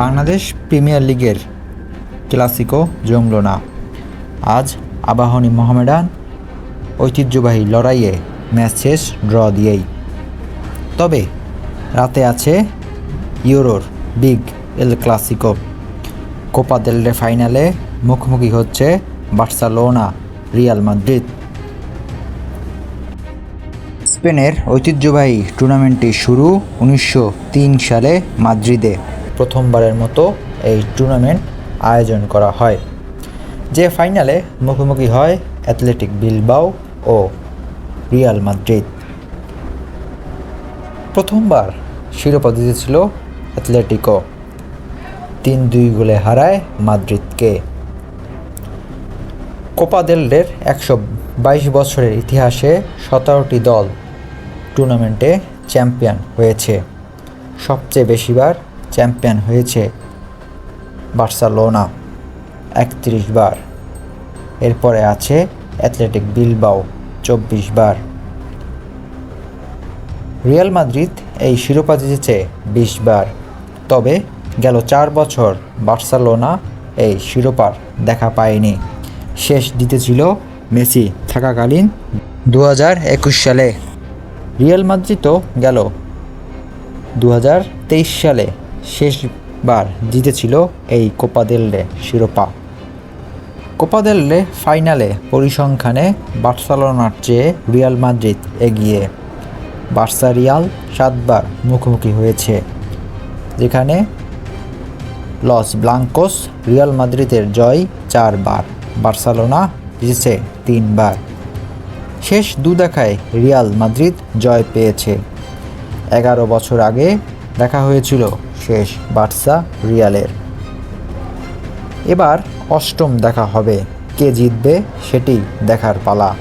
Bangladesh premier লিগের Clasico জমল না। আজ আবাহনী মোহামেডান ঐতিহ্যবাহী লড়াইয়ে ম্যাচ শেষ, ড্র দিয়েই। তবে রাতে আছে ইউরোর big El Clasico. Copa del Rey ফাইনালে মুখোমুখি হচ্ছে বার্সেলোনা, রিয়াল মাদ্রিদ। স্পেনের ঐতিহ্যবাহী টুর্নামেন্টটি শুরু উনিশশো তিন সালে মাদ্রিদে। প্রথমবারের মতো এই টুর্নামেন্ট আয়োজন করা হয়, যে ফাইনালে মুখোমুখি হয় অ্যাথলেটিক বিলবাও ও রিয়াল মাদ্রিদ প্রথমবার শিরোপা জিতেছিল অ্যাথলেটিকো তিন দুই গোলে হারায় মাদ্রিদকে। কোপা দেল রের একশো বাইশ বছরের ইতিহাসে সতেরোটি দল টুর্নামেন্টে চ্যাম্পিয়ন হয়েছে। সবচেয়ে বেশিবার চ্যাম্পিয়ন হয়েছে বার্সেলোনা একত্রিশ বার। এরপরে আছে অ্যাথলেটিক বিলবাও চব্বিশ বার। রিয়াল মাদ্রিদ এই শিরোপা জিতেছে বিশ বার। তবে গেল চার বছর বার্সেলোনা এই শিরোপার দেখা পায়নি। শেষ জিতেছিল মেসি থাকাকালীন দু হাজার একুশ সালে। রিয়াল মাদ্রিদও গেল দু হাজার তেইশ সালে শেষবার জিতেছিল এই কোপা দেল শিরোপা। কোপা দেল ফাইনালে পরিসংখ্যানে বার্সেলোনার চেয়ে রিয়াল মাদ্রিদ এগিয়ে। বার্সা রিয়াল সাতবার মুখোমুখি হয়েছে, যেখানে লস ব্লাঙ্কোস রিয়াল মাদ্রিদের জয় চারবার, বার্সেলোনা জিতেছে তিনবার। শেষ দু দেখায় রিয়াল মাদ্রিদ জয় পেয়েছে। এগারো বছর আগে দেখা হয়েছিল শেষ বার্সা রিয়ালের। এবার অষ্টম দেখা হবে। কে জিতবে সেটি দেখার পালা।